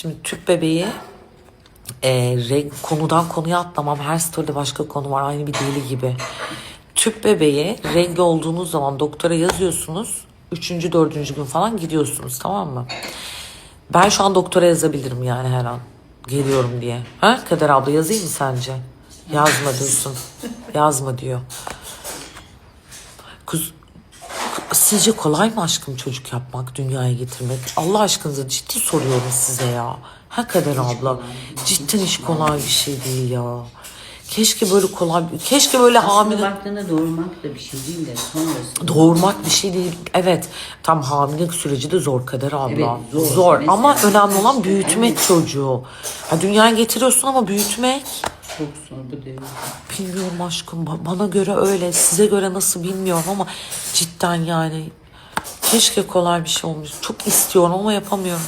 Şimdi tüp bebeği e, renk, konudan konuya atlamam. Her storyde başka konu var. Aynı bir deli gibi. Tüp bebeği rengi olduğunuz zaman doktora yazıyorsunuz. Üçüncü, dördüncü gün falan gidiyorsunuz tamam mı? Ben şu an doktora yazabilirim yani her an. Geliyorum diye. Ha Kader abla yazayım mı sence? Yazma diyorsun. Yazma diyor. Kız, sizce kolay mı aşkım çocuk yapmak, dünyaya getirmek? Allah aşkınıza ciddi soruyorum size ya. Ha Kader abla. Cidden hiç kolay bir şey değil ya. Keşke böyle kolay, keşke böyle hamile... Aslında baktığında doğurmak da bir şey değil de sonrası. Doğurmak bir şey değil. Evet. Tam hamilelik süreci de zor kader abla. Evet, zor. zor. Mesela- Ama önemli olan büyütmek çocuğu. Ha, dünyaya getiriyorsun ama büyütmek Çok zor bu devir. bilmiyorum aşkım. Ba- Bana göre öyle. Size göre nasıl bilmiyorum ama cidden yani keşke kolay bir şey olmuş. Çok istiyorum ama yapamıyorum.